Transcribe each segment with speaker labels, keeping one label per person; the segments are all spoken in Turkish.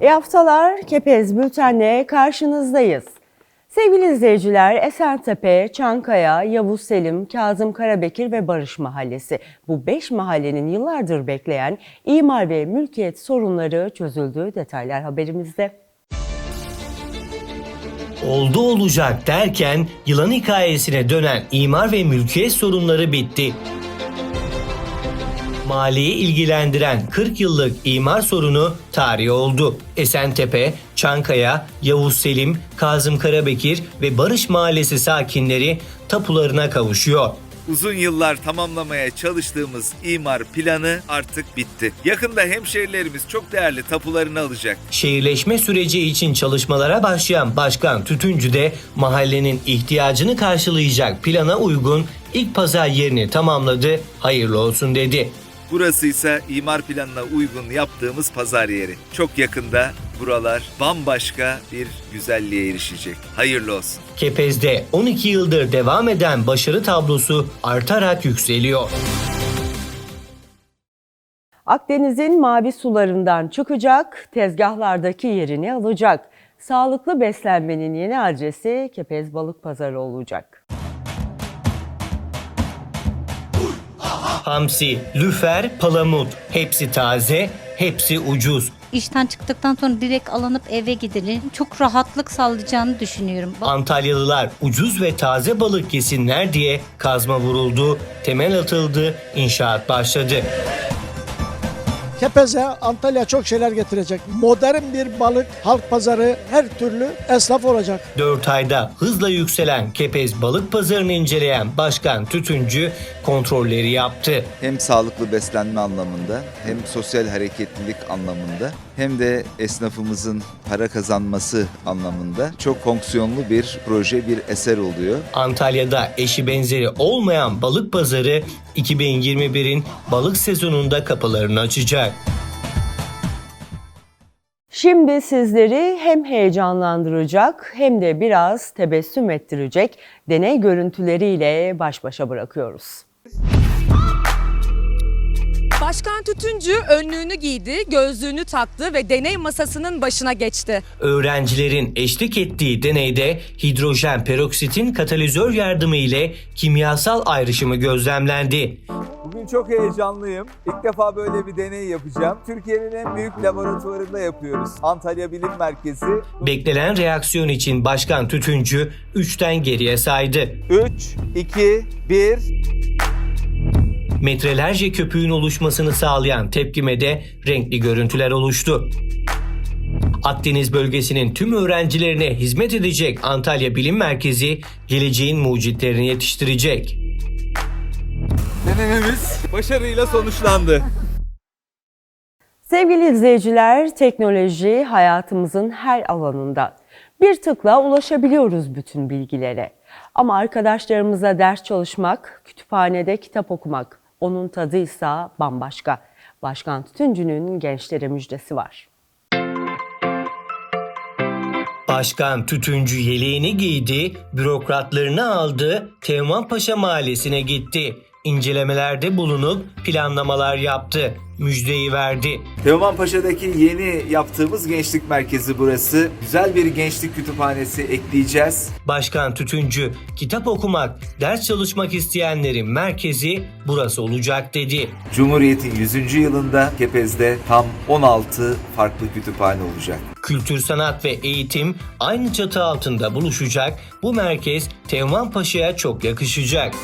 Speaker 1: İyi haftalar. Kepez Bülten'le karşınızdayız. Sevgili izleyiciler, Esentepe, Çankaya, Yavuz Selim, Kazım Karabekir ve Barış Mahallesi. Bu beş mahallenin yıllardır bekleyen imar ve mülkiyet sorunları çözüldü. Detaylar haberimizde.
Speaker 2: Oldu olacak derken yılan hikayesine dönen imar ve mülkiyet sorunları bitti. Mahalleyi ilgilendiren 40 yıllık imar sorunu tarihi oldu. Esentepe, Çankaya, Yavuz Selim, Kazım Karabekir ve Barış Mahallesi sakinleri tapularına kavuşuyor.
Speaker 3: Uzun yıllar tamamlamaya çalıştığımız imar planı artık bitti. Yakında hemşehrilerimiz çok değerli tapularını alacak.
Speaker 2: Şehirleşme süreci için çalışmalara başlayan Başkan Tütüncü de mahallenin ihtiyacını karşılayacak plana uygun ilk pazar yerini tamamladı, hayırlı olsun dedi.
Speaker 3: Burası ise imar planına uygun yaptığımız pazar yeri. Çok yakında buralar bambaşka bir güzelliğe erişecek. Hayırlı olsun.
Speaker 2: Kepez'de 12 yıldır devam eden başarı tablosu artarak yükseliyor.
Speaker 1: Akdeniz'in mavi sularından çıkacak, tezgahlardaki yerini alacak. Sağlıklı beslenmenin yeni adresi Kepez Balık Pazarı olacak.
Speaker 2: Hamsi, lüfer, palamut hepsi taze, hepsi ucuz.
Speaker 4: İşten çıktıktan sonra direkt alınıp eve gidilir. Çok rahatlık sağlayacağını düşünüyorum.
Speaker 2: Antalyalılar ucuz ve taze balık yesinler diye kazma vuruldu, temel atıldı, inşaat başladı.
Speaker 5: Kepez'e Antalya çok şeyler getirecek. Modern bir balık, halk pazarı, her türlü esnaf olacak.
Speaker 2: 4 ayda hızla yükselen Kepez Balık Pazarı'nı inceleyen Başkan Tütüncü kontrolleri yaptı.
Speaker 6: hem sağlıklı beslenme anlamında hem sosyal hareketlilik anlamında hem de esnafımızın para kazanması anlamında çok fonksiyonlu bir proje, bir eser oluyor.
Speaker 2: Antalya'da eşi benzeri olmayan balık pazarı 2021'in balık sezonunda kapılarını açacak.
Speaker 1: Şimdi sizleri hem heyecanlandıracak hem de biraz tebessüm ettirecek deney görüntüleriyle baş başa bırakıyoruz.
Speaker 7: Başkan Tütüncü önlüğünü giydi, gözlüğünü taktı ve deney masasının başına geçti.
Speaker 2: Öğrencilerin eşlik ettiği deneyde hidrojen peroksitin katalizör yardımı ile kimyasal ayrışımı gözlemlendi.
Speaker 8: Bugün çok heyecanlıyım. İlk defa böyle bir deney yapacağım. Türkiye'nin en büyük laboratuvarında yapıyoruz. Antalya Bilim Merkezi.
Speaker 2: Beklenen reaksiyon için Başkan Tütüncü 3'ten geriye saydı.
Speaker 8: 3, 2, 1.
Speaker 2: Metrelerce köpüğün oluşmasını sağlayan tepkimede renkli görüntüler oluştu. Akdeniz bölgesinin tüm öğrencilerine hizmet edecek Antalya Bilim Merkezi geleceğin mucitlerini yetiştirecek.
Speaker 8: Denememiz başarıyla sonuçlandı.
Speaker 1: Sevgili izleyiciler, teknoloji hayatımızın her alanında. Bir tıkla ulaşabiliyoruz bütün bilgilere. Ama arkadaşlarımıza ders çalışmak, kütüphanede kitap okumak, onun tadıysa bambaşka. Başkan Tütüncü'nün gençlere müjdesi var.
Speaker 2: Başkan Tütüncü yeleğini giydi, bürokratlarını aldı, Teoman Paşa Mahallesi'ne gitti. İncelemelerde bulunup planlamalar yaptı. Müjdeyi verdi.
Speaker 3: Teoman Paşa'daki yeni yaptığımız gençlik merkezi burası. Güzel bir gençlik kütüphanesi ekleyeceğiz.
Speaker 2: Başkan Tütüncü, kitap okumak, ders çalışmak isteyenlerin merkezi burası olacak dedi.
Speaker 3: Cumhuriyet'in 100. yılında Kepez'de tam 16 farklı kütüphane olacak.
Speaker 2: Kültür, sanat ve eğitim aynı çatı altında buluşacak. Bu merkez Teoman Paşa'ya çok yakışacak.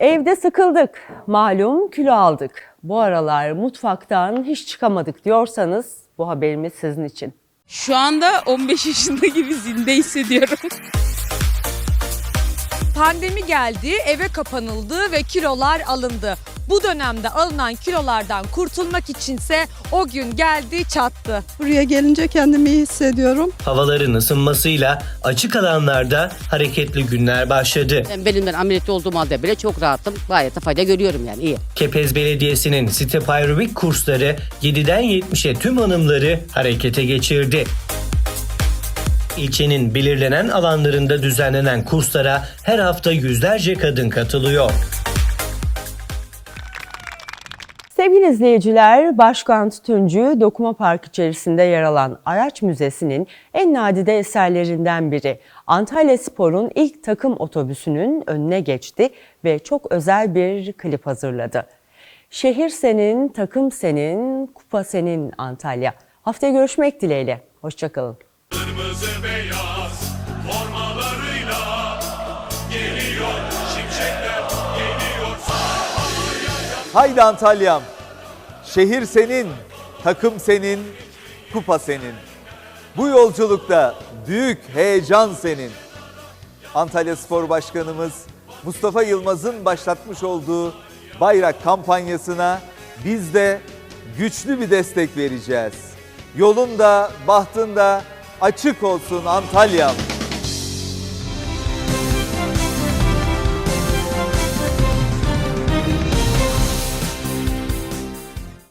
Speaker 1: Evde sıkıldık, malum kilo aldık. Bu aralar mutfaktan hiç çıkamadık diyorsanız bu haberimiz sizin için.
Speaker 9: Şu anda 15 yaşında gibi zinde hissediyorum.
Speaker 7: Pandemi geldi, eve kapanıldı ve kilolar alındı. Bu dönemde alınan kilolardan kurtulmak içinse o gün geldi çattı.
Speaker 10: Buraya gelince kendimi iyi hissediyorum.
Speaker 2: Havaların ısınmasıyla açık alanlarda hareketli günler başladı.
Speaker 9: Ben belimden ameliyat olduğum halde bile çok rahatım. Gayet de fayda görüyorum yani iyi.
Speaker 2: Kepez Belediyesi'nin step aerobik kursları 7'den 70'e tüm hanımları harekete geçirdi. İlçenin belirlenen alanlarında düzenlenen kurslara her hafta yüzlerce kadın katılıyor.
Speaker 1: Sevgili izleyiciler, Başkan Tütüncü Dokuma Park içerisinde yer alan Araç Müzesi'nin en nadide eserlerinden biri. Antalya Spor'un ilk takım otobüsünün önüne geçti ve çok özel bir klip hazırladı. Şehir senin, takım senin, kupa senin Antalya. Haftaya görüşmek dileğiyle. Hoşçakalın.
Speaker 11: Kırmızı beyaz formalarıyla geliyor şimşekler geliyor.
Speaker 8: Haydi Antalya'm. Şehir senin, takım senin, kupa senin. Bu yolculukta büyük heyecan senin. Antalya Spor Başkanımız Mustafa Yılmaz'ın başlatmış olduğu bayrak kampanyasına biz de güçlü bir destek vereceğiz. Yolun da bahtın da açık olsun Antalya'm.